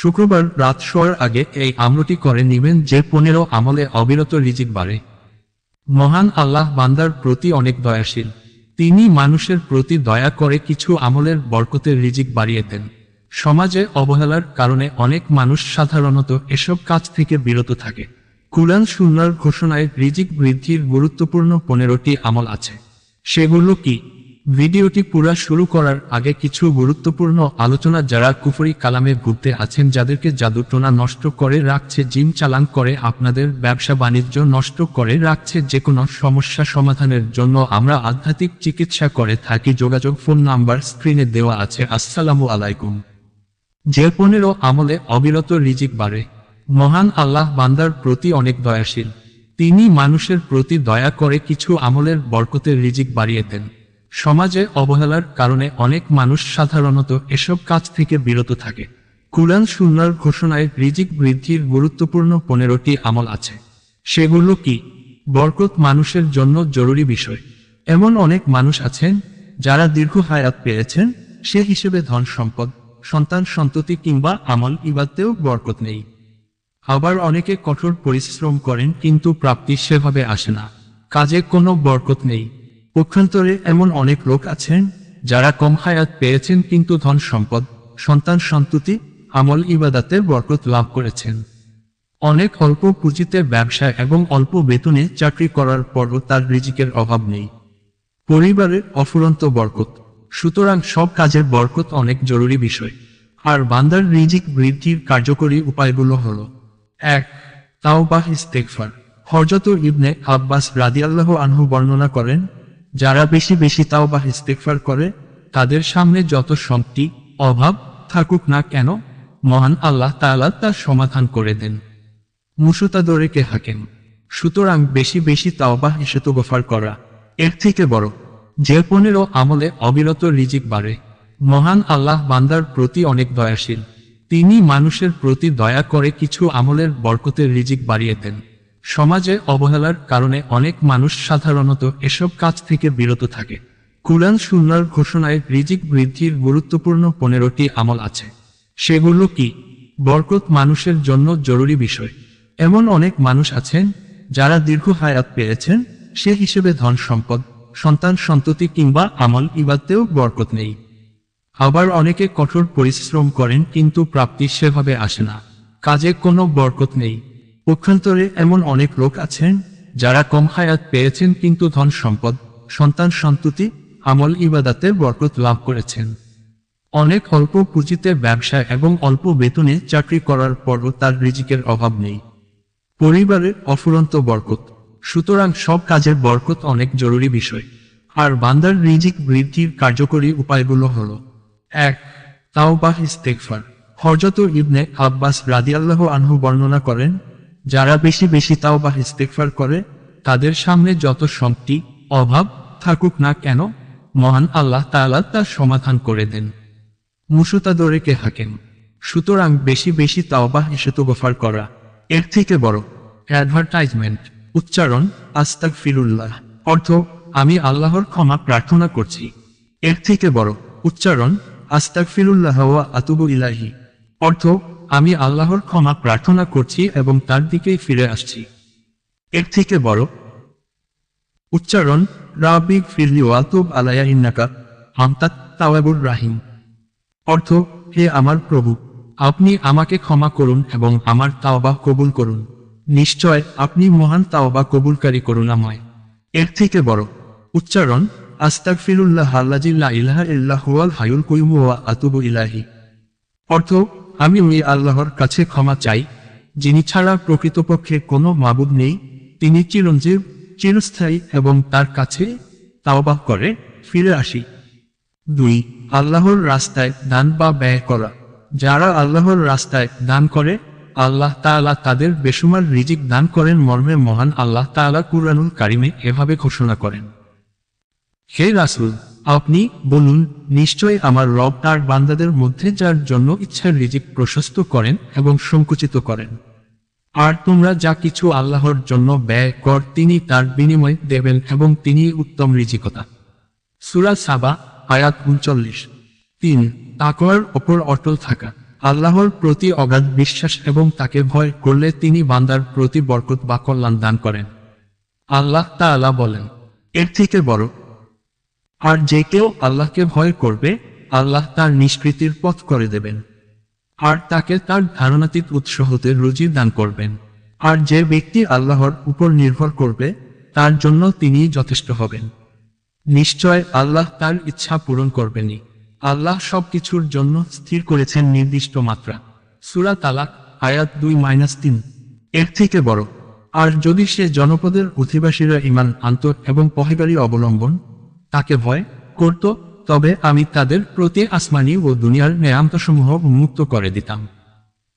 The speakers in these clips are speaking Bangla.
শুক্রবার রাত শোয়ার আগে এই আমলটি করে নেবেন যে পনেরো আমলে অবিরত রিজিক বাড়ে। মহান আল্লাহ বান্দার প্রতি অনেক দয়াশীল। তিনি মানুষের প্রতি দয়া করে কিছু আমলের বরকতের রিজিক বাড়িয়ে দেন। সমাজে অবহেলার কারণে অনেক মানুষ সাধারণত এসব কাজ থেকে বিরত থাকে। কুরআন সুন্নার ঘোষণায় রিজিক বৃদ্ধির গুরুত্বপূর্ণ পনেরোটি আমল আছে। সেগুলো কি? ভিডিওটি পুরা শুরু করার আগে কিছু গুরুত্বপূর্ণ আলোচনা যারা কুফরি কালামে ঘুরতে আছেন যাদেরকে জাদুটোনা নষ্ট করে রাখছে জিম চালান করে, আপনাদের ব্যবসা বাণিজ্য নষ্ট করে রাখছে যে কোনো সমস্যা সমাধানের জন্য আমরা আধ্যাত্মিক চিকিৎসা করে থাকি। যোগাযোগ ফোন নাম্বার স্ক্রিনে দেওয়া আছে। আসসালামু আলাইকুম। যে পনেরো আমলে অবিরত রিজিক বাড়ে। মহান আল্লাহ বান্দার প্রতি অনেক দয়াশীল। তিনি মানুষের প্রতি দয়া করে কিছু আমলের বরকতের রিজিক বাড়িয়ে দেন। সমাজে অবহেলার কারণে অনেক মানুষ সাধারণত এসব কাজ থেকে বিরত থাকে। কুরআন সুন্নার ঘোষণায় রিজিক বৃদ্ধির গুরুত্বপূর্ণ পনেরোটি আমল আছে। সেগুলো কি? বরকত মানুষের জন্য জরুরি বিষয়। এমন অনেক মানুষ আছেন, যারা দীর্ঘ হায়াত পেয়েছেন, সে হিসেবে ধন সম্পদ, সন্তান সন্ততি কিংবা আমল ইবাদতেও বরকত নেই। আবার অনেকে কঠোর পরিশ্রম করেন কিন্তু প্রাপ্তি সেভাবে আসে না। কাজে কোনো বরকত নেই। পক্ষান্তরে এমন অনেক লোক আছেন, যারা কম হায়াত পেয়েছেন কিন্তু ধন সম্পদ, সন্তান সন্ততি, আমল ইবাদাতে বরকত লাভ করেছেন। অনেক অল্প পুঁজিতে ব্যবসা এবং অল্প বেতনে চাকরি করার পরও তার রিজিকের অভাব নেই। পরিবারের অফুরন্ত বরকত, সুতরাং সব কাজের বরকত অনেক জরুরি বিষয়। আর বান্দার রিজিক বৃদ্ধির কার্যকরী উপায়গুলো হলো, এক, তাওবাহ ইস্তেকফার হরজত ইবনে আব্বাস রাদিয়াল্লাহু আনহু বর্ণনা করেন যারা বেশি বেশি তাওবাহ ইস্তেকফার করে, তাদের সামনে যত শক্তি অভাব থাকুক না কেন, মহান আল্লাহ তাআলা তার সমাধান করে দেন। মুসুতাদরেকে হাকেম? সুতরাং বেশি বেশি তাওবাহ ইশতগফার করা, এর থেকে বড়। যে পনেরো আমলে অবিরত রিজিক বাড়ে। মহান আল্লাহ বান্দার প্রতি অনেক দয়াশীল। তিনি মানুষের প্রতি দয়া করে কিছু আমলের বরকতের রিজিক বাড়িয়ে দেন। সমাজে অবহেলার কারণে অনেক মানুষ সাধারণত এসব কাজ থেকে বিরত থাকে। কুরআন সুন্নার ঘোষণায় রিজিক বৃদ্ধির গুরুত্বপূর্ণ পনেরোটি আমল আছে। সেগুলো কি? বরকত মানুষের জন্য জরুরি বিষয়। এমন অনেক মানুষ আছেন, যারা দীর্ঘ হায়াত পেয়েছেন, সে হিসেবে ধন সম্পদ, সন্তান সন্ততি কিংবা আমল ইবাদতেও বরকত নেই। আবার অনেকে কঠোর পরিশ্রম করেন কিন্তু প্রাপ্তি সেভাবে আসে না। কাজে কোনো বরকত নেই। পক্ষান্তরে এমন অনেক লোক আছেন, যারা কম হায়াত পেয়েছেন কিন্তু ধন সম্পদ, সন্তান সন্ততি, আমল ইবাদাতে বরকত লাভ করেছেন। অনেক অল্প পুঁজিতে ব্যবসা এবং অল্প বেতনে চাকরি করার পরও তার রিজিকের অভাব নেই। পরিবারের অফুরন্ত বরকত। সুতরাং সব কাজের বরকত অনেক জরুরি বিষয়। আর বান্দার রিজিক বৃদ্ধির কার্যকরী উপায়গুলো হলো, এক, তাওবাহ ইস্তেকফার হরজত ইবনে আব্বাস রাদিয়াল্লাহু আনহু বর্ণনা করেন যারা বেশি বেশি তাওবাহ ইস্তেকফার করে, তাদের সামনে যত শক্তি, অভাব থাকুক না কেন, মহান আল্লাহ তাআলা তার সমাধান করে দেন। মুসুতাদরেকে হাকেম সুতরাং বেশি বেশি তাওবাহ ইশতগফার করা, এর থেকে বড় অ্যাডভার্টাইজমেন্ট উচ্চারণ আস্তাক ফিরুল্লাহ অর্থ, আমি আল্লাহর ক্ষমা প্রার্থনা করছি। এর থেকে বড়, উচ্চারণ আস্তাক ফিরুল্লাহ আতুবু ইলাহি অর্থ আমি আল্লাহর ক্ষমা প্রার্থনা করছি এবং তার দিকেই ফিরে আসছি। এর থেকে বড় উচ্চারণ রাবিক ফিরলি ওয়াতুব আলায়া ইন্নাকা আমতাত তাওয়াবুর রাহিম। অর্থ, হে আমার প্রভু, আপনি আমাকে ক্ষমা করুন এবং আমার তাওবা কবুল করুন। নিশ্চয় আপনি মহান তাওবা কবুলকারী করুণাময়। এর থেকে বড় উচ্চারণ আস্তাক ফিরুল্লাহ আল্লাজিল্লা ইলাহা ইল্লাহ হুয়াল হায়ুল কুইমু ওয়া আতুবু ইলাহি অর্থ আমি ওই আল্লাহর কাছে ক্ষমা চাই, যিনি ছাড়া প্রকৃতপক্ষে কোনো মাবুদ নেই, তিনি চিরঞ্জীব, চিরস্থায়ী এবং তার কাছে তাওবাহ করে ফিরে আসি। দুই, আল্লাহর রাস্তায় দান বা ব্যয় করা। যারা আল্লাহর রাস্তায় দান করে, আল্লাহ তাআলা তাদের বেসুমার রিজিক দান করেন মর্মে মহান আল্লাহ তাআলা কুরআনুল কারিমে এভাবে ঘোষণা করেন। হে রাসূল আপনি বলুন, নিশ্চয় আমার রব তার বান্দাদের মধ্যে যার জন্য ইচ্ছার রিজিক প্রশস্ত করেন এবং সংকুচিত করেন। আর তোমরা যা কিছু আল্লাহর জন্য ব্যয় কর, তিনি তার বিনিময় দেবেন এবং তিনি উত্তম রিজিকতা। সুরা সাবা, আয়াত উনচল্লিশ। তিন, তাকওয়ার ওপর অটল থাকা। আল্লাহর প্রতি অগাধ বিশ্বাস এবং তাকে ভয় করলে তিনি বান্দার প্রতি বরকত বা কল্যাণ দান করেন। আল্লাহ তা তাআলা বলেন, এর থেকে বড় আর যে কেউ আল্লাহকে ভয় করবে, আল্লাহ তার নিষ্কৃতির পথ করে দেবেন। আর তাকে তার ধারণাতীত উৎস হতে রুজি দান করবেন। আর যে ব্যক্তি আল্লাহর উপর নির্ভর করবে, তার জন্য তিনি যথেষ্ট হবেন। নিশ্চয় আল্লাহ তার ইচ্ছা পূরণ করবেনই। আল্লাহ সবকিছুর জন্য স্থির করেছেন নির্দিষ্ট মাত্রা। সুরা তালাক, আয়াত দুই মাইনাস তিন। এর থেকে বড়। আর যদি সে জনপদের অধিবাসীরা ইমান আনত এবং পহেবারই অবলম্বন তাকে ভয় করত, তবে আমি তাদের প্রতি আসমানি ও দুনিয়ার নেয়ান্তসমূহ উন্মুক্ত করে দিতাম।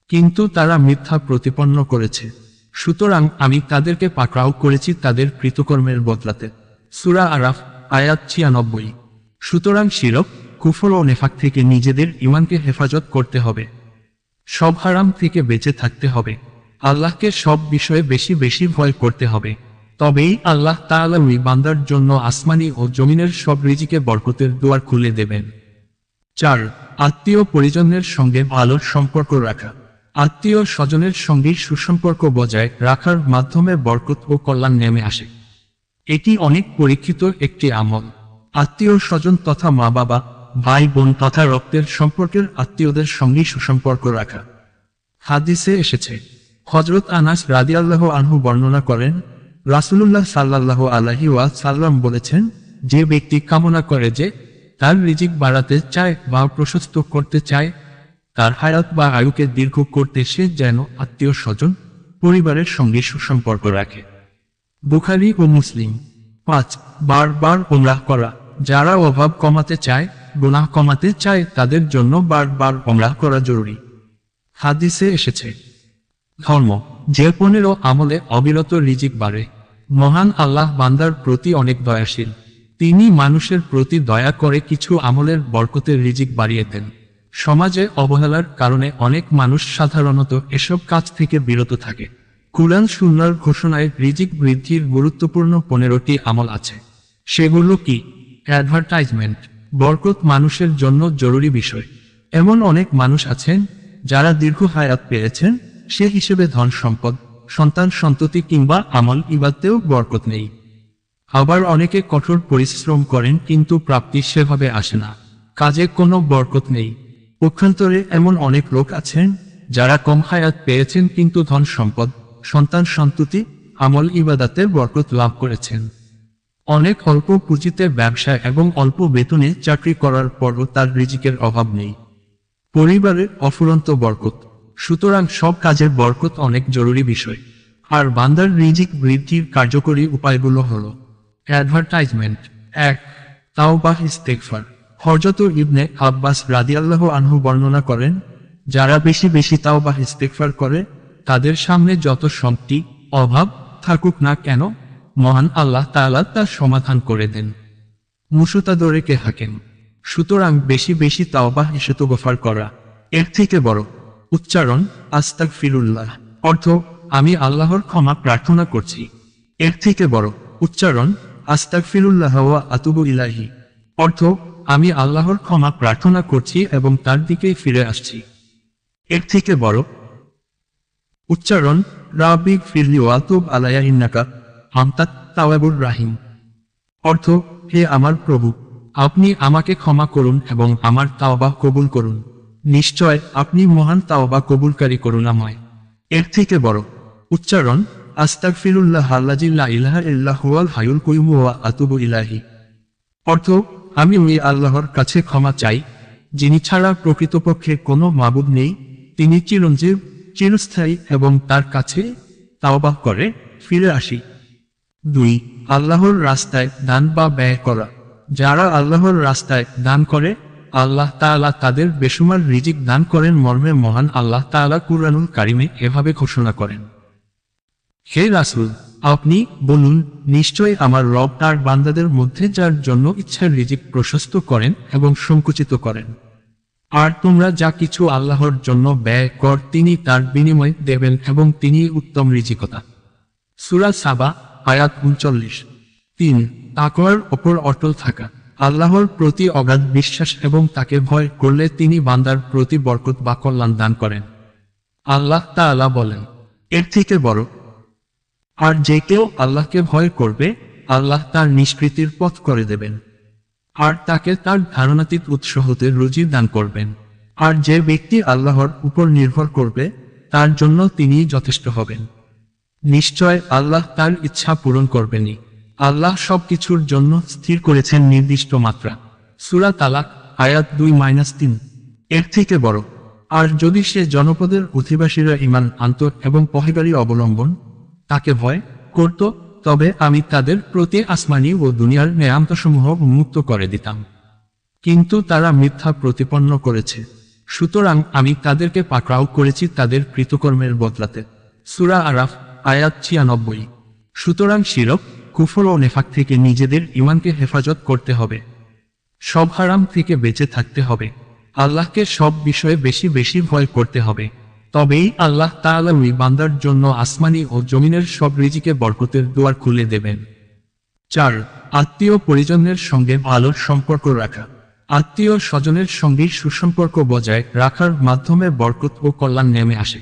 কিন্তু তারা মিথ্যা প্রতিপন্ন করেছে। সুতরাং আমি তাদেরকে পাকড়াও করেছি তাদের কৃতকর্মের বদলাতে। সুরা আরাফ, আয়াত ছিয়ানব্বই। সুতরাং শিরক, কুফর ও নেফাক থেকে নিজেদের ইমানকে হেফাজত করতে হবে। সব হারাম থেকে বেঁচে থাকতে হবে। আল্লাহকে সব বিষয়ে বেশি বেশি ভয় করতে হবে। তবেই আল্লাহ তাআলা ওই বান্দার জন্য আসমানি ও জমিনের সব রিজিকে বরকতের দুয়ার খুলে দেবেন। চার, আত্মীয় পরিজনের সঙ্গে ভালো সম্পর্ক রাখা। আত্মীয় স্বজনের সঙ্গে সুসম্পর্ক বজায় রাখার মাধ্যমে বরকত ও কল্যাণ নেমে আসে। এটি অনেক পরীক্ষিত একটি আমল। আত্মীয় স্বজন তথা মা বাবা ভাই বোন তথা রক্তের সম্পর্কের আত্মীয়দের সঙ্গে সুসম্পর্ক রাখা। হাদিসে এসেছে হজরত আনাস রাদিয়াল্লাহ আনহু বর্ণনা করেন রাসূলুল্লাহ সাল্লাল্লাহ আলাইহি ওয়া সাল্লাম বলেছেন, যে ব্যক্তি কামনা করে যে তার রিজিক বাড়াতে চায় বা প্রশস্ত করতে চায়, তার হায়াত বা আয়ুকে দীর্ঘ করতে সে যেন আত্মীয় স্বজন, পরিবারের সঙ্গে সুসম্পর্ক রাখে। বুখারি ও মুসলিম, পাঁচ, বারবার ওমরাহ করা। যারা অভাব কমাতে চায়, গুনাহ কমাতে চায়, তাদের জন্য বারবার ওমরাহ করা জরুরি। হাদিসে এসেছে, ধর্ম যে পনেরো আমলে অবিরত রিজিক বাড়ে। মহান আল্লাহ বান্দার প্রতি অনেক দয়াশীল। তিনি মানুষের প্রতি দয়া করে কিছু আমলের বরকতের রিজিক বাড়িয়ে দেন। সমাজে অবহেলার কারণে অনেক মানুষ সাধারণত এসব কাজ থেকে বিরত থাকে। কুরআন সুন্নার ঘোষণায় রিজিক বৃদ্ধির গুরুত্বপূর্ণ পনেরোটি আমল আছে। সেগুলো কি? অ্যাডভার্টাইজমেন্ট, বরকত মানুষের জন্য জরুরি বিষয়। এমন অনেক মানুষ আছেন, যারা দীর্ঘ হায়াত পেয়েছেন সে হিসেবে ধন সম্পদ, সন্তান সন্ততি কিংবা আমল ইবাদতেও বরকত নেই। আবার অনেকে কঠোর পরিশ্রম করেন কিন্তু প্রাপ্তি সেভাবে আসে না। কাজে কোনো বরকত নেই। পক্ষান্তরে এমন অনেক লোক আছেন, যারা কম হায়াত পেয়েছেন কিন্তু ধন সম্পদ, সন্তান সন্ততি, আমল ইবাদাতে বরকত লাভ করেছেন। অনেক অল্প পুঁজিতে ব্যবসা এবং অল্প বেতনে চাকরি করার পরও তার রিজিকের অভাব নেই। পরিবারের অফুরন্ত বরকত। সুতরাং সব কাজের বরকত অনেক জরুরি বিষয়। আর বান্দার রিজিক বৃদ্ধির কার্যকরী উপায়গুলো হল অ্যাডভার্টাইজমেন্ট এক, তাওবাহ ইস্তেকফার হরজত ইবনে আব্বাস রাদিয়াল্লাহ আনহু বর্ণনা করেন, যারা বেশি বেশি তাওবাহ ইস্তেকফার করে, তাদের সামনে যত সম্পত্তি, অভাব থাকুক না কেন, মহান আল্লাহ তাআলা তার সমাধান করে দেন। মুসুতাদরেকে হাকেম। সুতরাং বেশি বেশি তাওবাহ ইশতগফার করা, এর থেকে বড়। উচ্চারণ আস্তাক ফিরুল্লাহ অর্থ, আমি আল্লাহর ক্ষমা প্রার্থনা করছি। এর থেকে বড়, উচ্চারণ আস্তাক ফিরুল্লাহ ওয়া আতুবু ইলাহি অর্থ, আমি আল্লাহর ক্ষমা প্রার্থনা করছি এবং তার দিকেই ফিরে আসছি। এর থেকে বড়, উচ্চারণ রাবিক ফিরলি ওয়াতুব আলায়া ইন্নাকা আমতাত তাওয়াবুর রাহিম। অর্থ, হে আমার প্রভু, আপনি আমাকে ক্ষমা করুন এবং আমার তাওবা কবুল করুন। নিশ্চয় আপনি মহান তাওবা কবুলকারী করুণাময়। এর থেকে বড়। উচ্চারণ আল্লাজিল্লা ইলাহা ইল্লাহ হায়ুল কুইয়ুম ওয়া আতুবু ইলাহি অর্থ, আমি ওই আল্লাহর কাছে ক্ষমা চাই, যিনি ছাড়া প্রকৃতপক্ষে কোনো মাবুদ নেই, তিনি চিরঞ্জীব, চিরস্থায়ী এবং তার কাছে তাওবাহ করে ফিরে আসি। দুই, আল্লাহর রাস্তায় দান বা ব্যয় করা। যারা আল্লাহর রাস্তায় দান করে আল্লাহ তাআলা তাদের বেসুমার রিজিক দান করেন মর্মে মহান আল্লাহ তাআলা কুরআনুল কারিমে এভাবে ঘোষণা করেন। হে রাসূল, আপনি বলুন নিশ্চয় আমার রব তার বান্দাদের মধ্যে যার জন্য ইচ্ছার রিজিক প্রশস্ত করেন এবং সংকুচিত করেন। আর তোমরা যা কিছু আল্লাহর জন্য ব্যয় কর, তিনি তার বিনিময় দেবেন এবং তিনি উত্তম রিজিকতা। সুরা সাবা, আয়াত উনচল্লিশ। তিন, তাকওয়ার ওপর অটল থাকা। আল্লাহর প্রতি অগাধ বিশ্বাস এবং তাকে ভয় করলে তিনি বান্দার প্রতি বরকত বা কল্যাণ দান করেন। আল্লাহ তাআলা বলেন, এর থেকে বড়, আর যে কেউ আল্লাহকে ভয় করবে, আল্লাহ তার নিষ্কৃতির পথ করে দেবেন। আর তাকে তার ধারণাতীত উৎস হতে রুজি দান করবেন। আর যে ব্যক্তি আল্লাহর উপর নির্ভর করবে, তার জন্য তিনি যথেষ্ট হবেন। নিশ্চয় আল্লাহ তার ইচ্ছা পূরণ করবেনই। আল্লাহ সবকিছুর জন্য স্থির করেছেন নির্দিষ্ট মাত্রা। সুরা তালাক, আয়াত দুই মাইনাস তিন। এর থেকে বড়। আর যদি সে জনপদের অধিবাসীরা ইমান আনত এবং পহেগারি অবলম্বন তাকে ভয় করত, তবে আমি তাদের প্রতি আসমানি ও দুনিয়ার নেয়ামতসমূহ উন্মুক্ত করে দিতাম। কিন্তু তারা মিথ্যা প্রতিপন্ন করেছে। সুতরাং আমি তাদেরকে পাকড়াও করেছি তাদের কৃতকর্মের বদলাতে। সুরা আরাফ, আয়াত ছিয়ানব্বই। সুতরাং শিরক কুফর ও নেফাক থেকে নিজেদের ইমানকে হেফাজত করতে হবে। সব হারাম থেকে বেঁচে থাকতে হবে। আল্লাহকে সব বিষয়ে বেশি বেশি ভয় করতে হবে। তবেই আল্লাহ তাআলা ওই বান্দার জন্য আসমানি ও জমিনের সব রিজিকে বরকতের দুয়ার খুলে দেবেন। চার, আত্মীয় পরিজনের সঙ্গে ভালো সম্পর্ক রাখা। আত্মীয় স্বজনের সঙ্গে সুসম্পর্ক বজায় রাখার মাধ্যমে বরকত ও কল্যাণ নেমে আসে।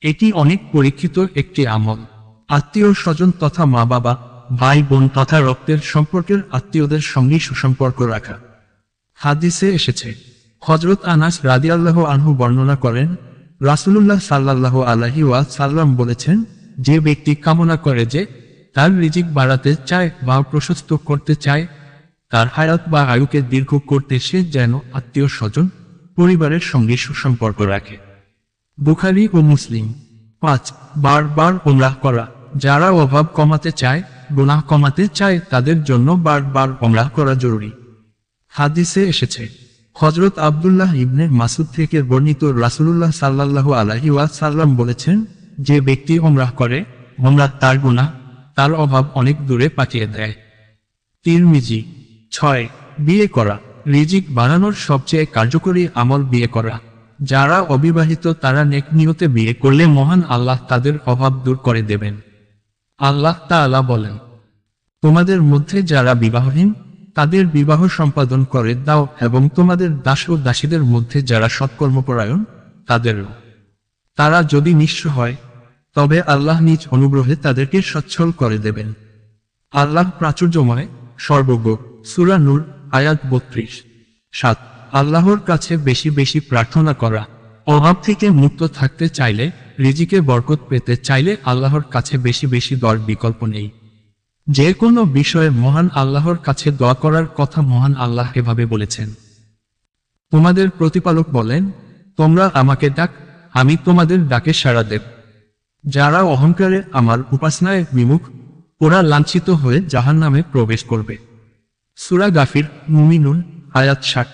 এটি অনেক পরীক্ষিত একটি আমল। আত্মীয় স্বজন তথা মা বাবা ভাই বোন তথা রক্তের সম্পর্কের আত্মীয়দের সঙ্গে সুসম্পর্ক রাখা। হাদিসে এসেছে হজরত আনাস রাদিয়াল্লাহ আনহু বর্ণনা করেন, রাসূলুল্লাহ সাল্লাল্লাহু আলাইহি ওয়া সাল্লাম বলেছেন, যে ব্যক্তি কামনা করে যে তার রিজিক বাড়াতে চায় বা প্রশস্ত করতে চায়, তার হায়াত বা আয়ুকে দীর্ঘ করতে সে যেন আত্মীয় স্বজন পরিবারের সঙ্গে সুসম্পর্ক রাখে। বুখারি ও মুসলিম পাঁচ, বারবার ওমরাহ করা, যারা অভাব কমাতে চায় গুনাহ কমাতে চায়, তাদের জন্য বারবার ওমরাহ করা জরুরি। হাদিসে এসেছে হজরত আব্দুল্লাহ ইবনে মাসুদ থেকে বর্ণিত রাসূলুল্লাহ সাল্লাল্লাহু আলাইহি ওয়াসাল্লাম বলেছেন, যে ব্যক্তি ওমরাহ করে ওমরাহ তার গুনাহ, তার অভাব অনেক দূরে পাঠিয়ে দেয়। তিরমিজি, ছয়, বিয়ে করা, রিজিক বাড়ানোর সবচেয়ে কার্যকরী আমল বিয়ে করা। যারা অবিবাহিত তারা নেক নিয়তে বিয়ে করলে মহান আল্লাহ তাদের অভাব দূর করে দেবেন। আল্লাহ তাআলা বলেন, তোমাদের মধ্যে যারা বিবাহহীন, তাদের বিবাহ সম্পাদন করে দাও এবং তোমাদের দাস ও দাসীদের মধ্যে যারা সৎকর্মপরায়ণ, তাদেরও। তারা যদি নিঃস্ব হয়, তবে আল্লাহ নিজ অনুগ্রহে তাদেরকে সচ্ছল করে দেবেন। আল্লাহ প্রাচুর্যময়, সর্বজ্ঞ সুরানুর আয়াত বত্রিশ, সাত। আল্লাহর কাছে বেশি বেশি প্রার্থনা করা অভাব থেকে মুক্ত থাকতে চাইলে রিজিকে বরকত পেতে চাইলে আল্লাহর কাছে বেশি বেশি দর বিকল্প নেই। যে কোনো বিষয়ে মহান আল্লাহর কাছে দোয়া করার কথা মহান আল্লাহ এভাবে বলেছেন। তোমাদের প্রতিপালক বলেন, তোমরা আমাকে ডাক, আমি তোমাদের ডাকে সাড়া দেব। যারা অহংকারে আমার উপাসনায় বিমুখ, ওরা লাঞ্ছিত হয়ে জাহান নামে প্রবেশ করবে। সুরা গাফির, মুমিনুন, আয়াত ষাট,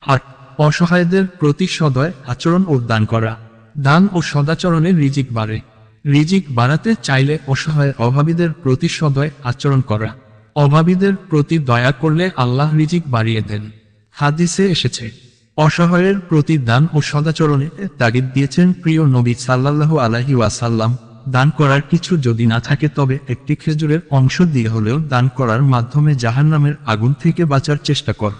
আট। অসহায়দের প্রতি সদয় আচরণ ও দান করা। দান ও সদাচরণে রিজিক বাড়ে। রিজিক বাড়াতে চাইলে অসহায় অভাবীদের প্রতি সদয় আচরণ করা। অভাবীদের প্রতি দয়া করলে আল্লাহ রিজিক বাড়িয়ে দেন। হাদিসে এসেছে, অসহায়ের প্রতি দান ও সদাচরণে তাগিদ দিয়েছেন প্রিয় নবী সাল্লাল্লাহু আলাইহি ওয়াসাল্লাম। দান করার কিছু যদি না থাকে তবে একটি খেজুরের অংশ দিয়ে হলেও দান করার মাধ্যমে জাহান্নামের আগুন থেকে বাঁচার চেষ্টা কর।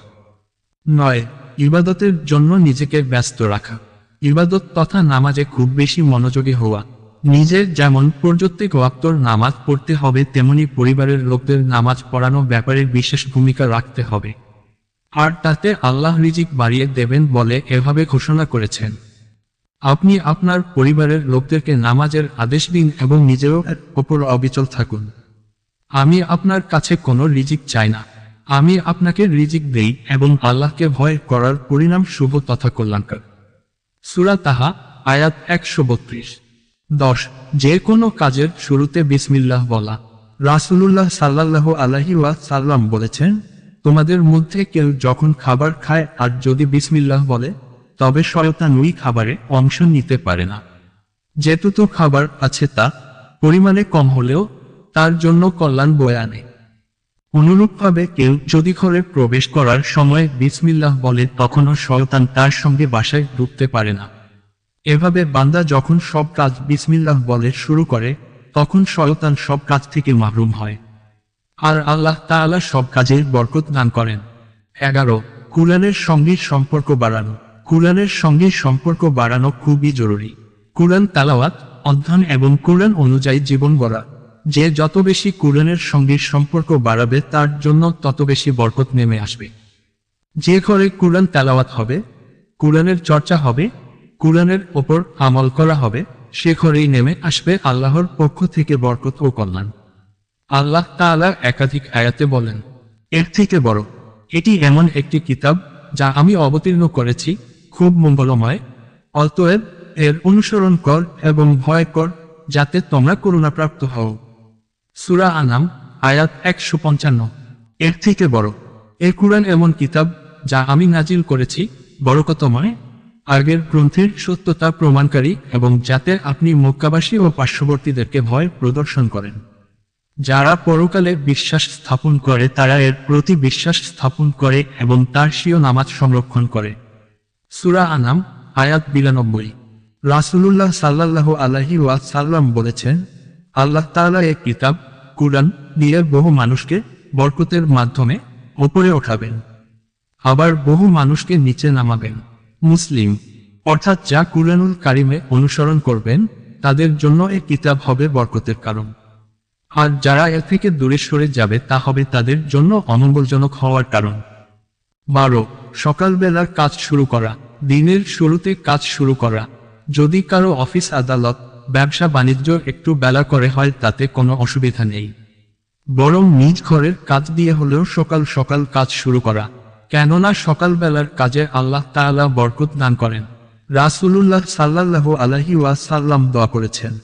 নয় ইবাদতের জন্য নিজেকে ব্যস্ত রাখা। ইবাদত তথা নামাজে খুব বেশি মনোযোগী হওয়া। নিজের যেমন প্রযুক্তি ওয়াক্তর নামাজ পড়তে হবে, তেমনি পরিবারের লোকদের নামাজ পড়ানো ব্যাপারে বিশেষ ভূমিকা রাখতে হবে। আর তাতে আল্লাহ রিজিক বাড়িয়ে দেবেন বলে এভাবে ঘোষণা করেছেন। আপনি আপনার পরিবারের লোকদেরকে নামাজের আদেশ দিন এবং নিজেও ওপর অবিচল থাকুন। আমি আপনার কাছে কোনো রিজিক চাই না। আমি আপনাকে রিজিক দেই এবং আল্লাহকে ভয় করার পরিণাম শুভ তথা কল্যাণকর। সুরা তাহা, আয়াত একশো বত্রিশ। দশ, যে কোনো কাজের শুরুতে বিসমিল্লাহ বলা। রাসুলুল্লাহ সাল্লাহ আলাহি সাল্লাম বলেছেন, তোমাদের মধ্যে কেউ যখন খাবার খায় আর যদি বিসমিল্লাহ বলে, তবে শয়তানুই খাবারে অংশ নিতে পারে না। যেটুকু খাবার আছে তা পরিমাণে কম হলেও তার জন্য কল্যাণ বয়ে আনে। অনুরূপভাবে কেউ যদি ঘরে প্রবেশ করার সময় বিসমিল্লাহ বলে, তখনও শয়তান তার সঙ্গে বাসায় ঢুকতে পারে না। এভাবে বান্দা যখন সব কাজ বিসমিল্লাহ বলে শুরু করে, তখন শয়তান সব কাজ থেকে মাহরুম হয়। আর আল্লাহ তাআলা সব কাজের বরকত দান করেন। এগারো, কুরআনের সঙ্গে সম্পর্ক বাড়ানো। কুরআনের সঙ্গে সম্পর্ক বাড়ানো খুবই জরুরি। কুরআন তালাওয়াত, অধ্যয়ন এবং কুরআন অনুযায়ী জীবন গড়া। যে যত বেশি কুরআনের সঙ্গে সম্পর্ক বাড়াবে, তার জন্য তত বেশি বরকত নেমে আসবে। যে ঘরে কুরআন তেলাওয়াত হবে, কুরআনের চর্চা হবে, কুরআনের ওপর আমল করা হবে, সে ঘরেই নেমে আসবে আল্লাহর পক্ষ থেকে বরকত ও কল্যাণ। আল্লাহ তাআলা একাধিক আয়াতে বলেন, এর থেকে বড়, এটি এমন একটি কিতাব যা আমি অবতীর্ণ করেছি, খুব মঙ্গলময়, অতএব এর অনুসরণ কর এবং ভয় কর, যাতে তোমরা করুণাপ্রাপ্ত হও। সুরা আনাম আয়াত একশো পঞ্চান্ন। এর থেকে বড়। এ কুরআন এমন কিতাব যা আমি নাজিল করেছি বরকতময়, আগের গ্রন্থের সত্যতা প্রমাণকারী এবং যাতে আপনি মক্কাবাসী ও পার্শ্ববর্তীদেরকে ভয় প্রদর্শন করেন। যারা পরকালে বিশ্বাস স্থাপন করে, তারা এর প্রতি বিশ্বাস স্থাপন করে এবং তার স্বীয় নামাজ সংরক্ষণ করে। সুরা আনাম আয়াত বিরানব্বই। রাসুলুল্লাহ সাল্লাহ আলাহি সাল্লাম বলেছেন আল্লাহ তাআলা এক কিতাব, কুরআন দিয়ে বহু মানুষকে বরকতের মাধ্যমে ওপরে ওঠাবেন। আবার বহু মানুষকে নিচে নামাবেন। মুসলিম, অর্থাৎ যা কুরআনুল কারিমে অনুসরণ করবেন, তাদের জন্য এ কিতাব হবে বরকতের কারণ। আর যারা এর থেকে দূরে সরে যাবে, তা হবে তাদের জন্য অমঙ্গলজনক হওয়ার কারণ। বারো, সকালবেলার কাজ শুরু করা। দিনের শুরুতে কাজ শুরু করা। যদি কারও অফিস আদালত ব্যবসা বাণিজ্য একটু বেলা করে হয়, তাতে কোনো অসুবিধা নেই। বরং নিজ ঘরের কাজ দিয়ে হলেও সকাল সকাল কাজ শুরু করা। কেননা সকালবেলার কাজে আল্লাহ তাআলা বরকত দান করেন। রাসূলুল্লাহ সাল্লাল্লাহু আলাইহি ওয়াসাল্লাম দোয়া করেছেন,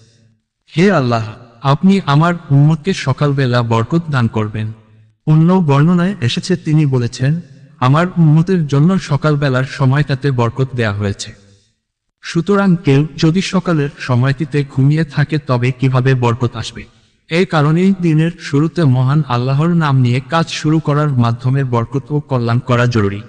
হে আল্লাহ, আপনি আমার উম্মতকে সকালবেলা বরকত দান করবেন। অন্য বর্ণনায় এসেছে, তিনি বলেছেন, আমার উম্মতের জন্য সকালবেলার সময়টাতে বরকত দেয়া হয়েছে। সুতরাং কেউ যদি সকালের সময়টিতে ঘুমিয়ে থাকে, তবে কীভাবে বরকত আসবে? এই কারণেই দিনের শুরুতে মহান আল্লাহর নাম নিয়ে কাজ শুরু করার মাধ্যমে বরকত ও কল্যাণ করা জরুরি।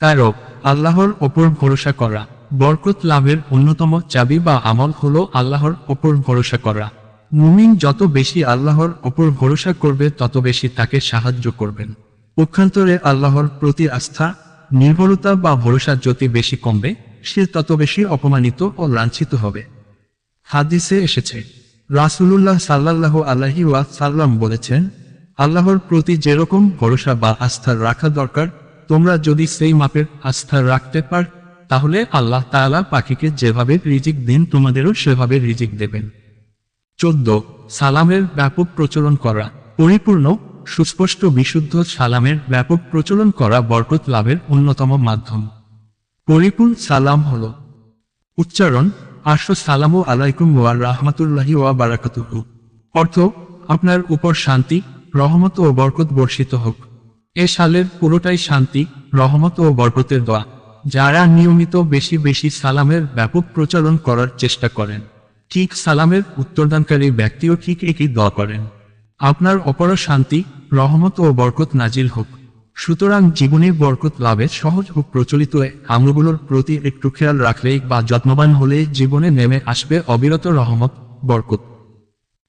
তেরো আল্লাহর ওপর ভরসা করা। বরকত লাভের অন্যতম চাবি বা আমল হলো আল্লাহর ওপর ভরসা করা। মুমিন যত বেশি আল্লাহর ওপর ভরসা করবে, তত বেশি তাকে সাহায্য করবেন। পক্ষান্তরে আল্লাহর প্রতি আস্থা, নির্ভরতা বা ভরসা যত বেশি কমবে সে তত বেশি অপমানিত ও লাঞ্ছিত হবে। হাদিসে এসেছে, রাসূলুল্লাহ সাল্লাহ আলাহি সাল্লাম বলেছেন, আল্লাহর প্রতি যেরকম ভরসা বা আস্থা রাখা দরকার, তোমরা যদি সেই মাপের আস্থা রাখতে পার, তাহলে আল্লাহ তাআলা পাখিকে যেভাবে রিজিক দিন, তোমাদেরও সেভাবে রিজিক দেবেন। চোদ্দ, সালামের ব্যাপক প্রচলন করা। পরিপূর্ণ, সুস্পষ্ট, বিশুদ্ধ সালামের ব্যাপক প্রচলন করা বরকত লাভের অন্যতম মাধ্যম। পরিপূর্ণ সালাম হল। উচ্চারণ আশ্র সালামু আলাইকুম ওয়া রাহমাতুল্লাহি ওয়া বারাকাতুহু। অর্থ, আপনার উপর শান্তি, রহমত ও বরকত বর্ষিত হোক। এ সালের পুরোটাই শান্তি, রহমত ও বরকতের দোয়া, যারা নিয়মিত বেশি বেশি সালামের ব্যাপক প্রচলন করার চেষ্টা করেন। ঠিক সালামের উত্তরদানকারী ব্যক্তিও ঠিক একই দোয়া করেন। আপনার অপর শান্তি, রহমত ও বরকত নাজিল হোক। সুতরাং জীবনে বরকত লাভের সহজ ও প্রচলিত আমলগুলোর প্রতি একটু খেয়াল রাখলেই বা যত্নবান হলে জীবনে নেমে আসবে অবিরত রহমত, বরকত।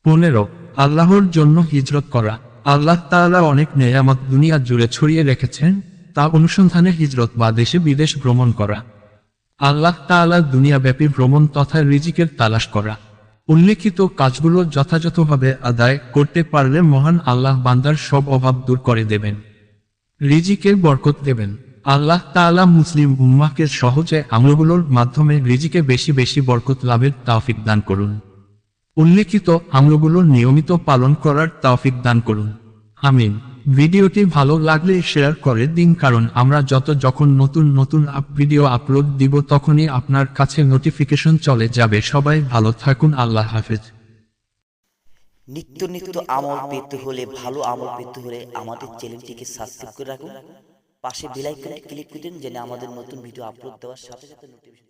পনেরো, আল্লাহর জন্য হিজরত করা। আল্লাহ তাআলা অনেক নেয়ামত দুনিয়া জুড়ে ছড়িয়ে রেখেছেন, তা অনুসন্ধানে হিজরত বা দেশে বিদেশ ভ্রমণ করা। আল্লাহ তাআলা দুনিয়াব্যাপী ভ্রমণ তথা রিজিকের তালাশ করা। উল্লেখিত কাজগুলো যথাযথভাবে আদায় করতে পারলে মহান আল্লাহ বান্দার সব অভাব দূর করে দেবেন। রিজিকের বরকত দেবেন। আল্লাহ তাআলা মুসলিম উম্মাহকে সহজে আমলগুলোর মাধ্যমে রিজিকে বেশি বেশি বরকত লাভের তাওফিক দান করুন। উল্লেখিত আমলগুলোর নিয়মিত পালন করার তাওফিক দান করুন। আমিন। ভিডিওটি ভালো লাগলে শেয়ার করে দিন, কারণ আমরা যত যখন নতুন নতুন আপ ভিডিও আপলোড দিব, তখনই আপনার কাছে নোটিফিকেশন চলে যাবে। সবাই ভালো থাকুন। আল্লাহ হাফেজ। নিত্য নিত্য আমল পেতে হলে, ভালো আমল পেতে হলে আমাদের চ্যানেলটিকে সাবস্ক্রাইব করে রাখুন। পাশে বেল আইকনে ক্লিক করে দিন, যেন আমাদের নতুন ভিডিও আপলোড দেওয়ার সাথে সাথে নোটিফিকেশন